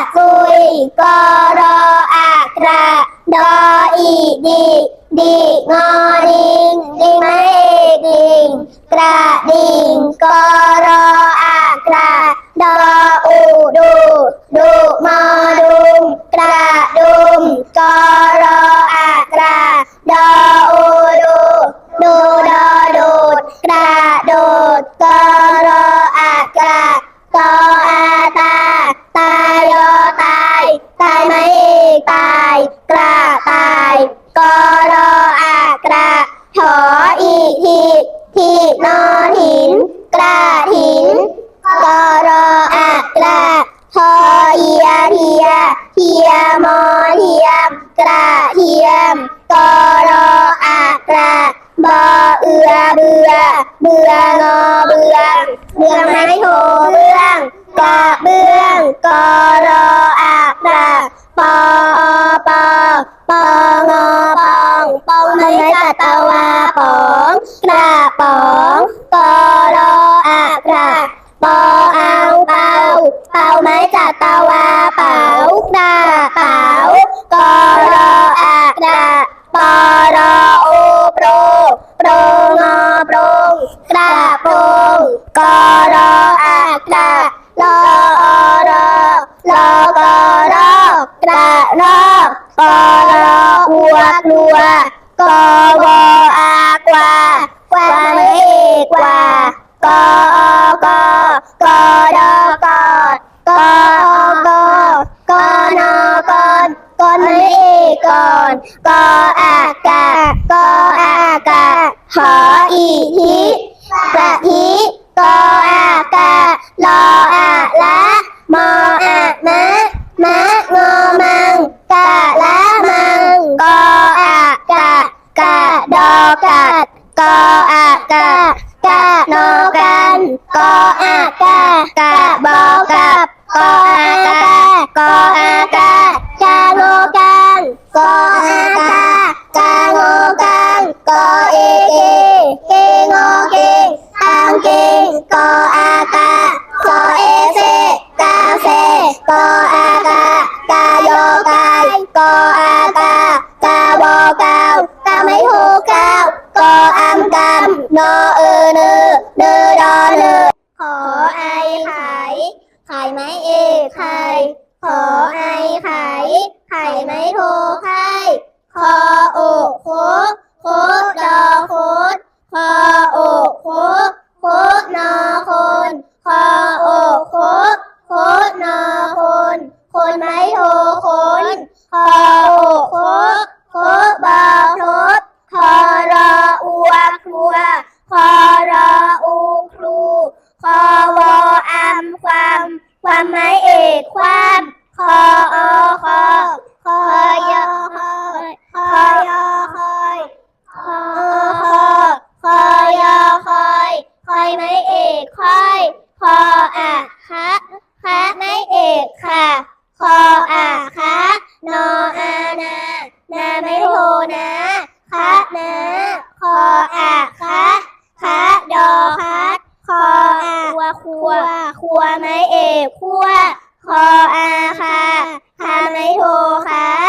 กระตุยกรออากระดออีดีดีงอดิงดิไม่ดิงกระดิ่งกรออากระดออูดูดูมอดุมกระดุมกรออากระดอ ตาย กระตายกรออากระถออีทีทีนอหิน กระถินกรออากระทอเอียเทียเทียมอเทียม กระเทียมกรออากระบอเอือเบือเบืองอเบืองเบืองไม่โทเบืองกระเบืองกรอ ตวาปองกระป๋องกรออากระปอเอาเป่าเป่าไม้จัตวาเป่ากระเป๋ากรออากระปอรอโอโปรโปรงอโปรงกระโปรงกรออากระลอรอลอกรอกระรอกกรออัวกลัว กวอากวากวาไม่เอกกวากอกกดกกกกนกนกนเอกก่อนกอากาศกอากาศหออีทิกะทิกออากาศลออะละมออะมะมะงอ กาศกออากาศกะนกันกออากาศกะบอกับกออากาศกออากาศกะโงกันกออากาศกะโงกันกอเอเกเกงอเกงตังเกงกออากาศกอเอเซกาเซกออากาศกาโยกายกอ นอเออเนอเนอดอเนอขอไอไข่ไข่ไม้เอกไข่ขอไอไข่ไข่ไม้โทไข่คอโอกโคกโคกดอโคดคอโอกโคกโคกนอคน คออคอคอยอคอยคอยอคอยคอคอคอยอคอยคอยไม้เอกคอยคออะคะคะไม้เอกค่ะคออะคะนออานานาไม่โทนะคะนะคออะคะคะดอคะคออะคัวคัวคัวไม้เอกคัว คออาค่ะคาไมโทคา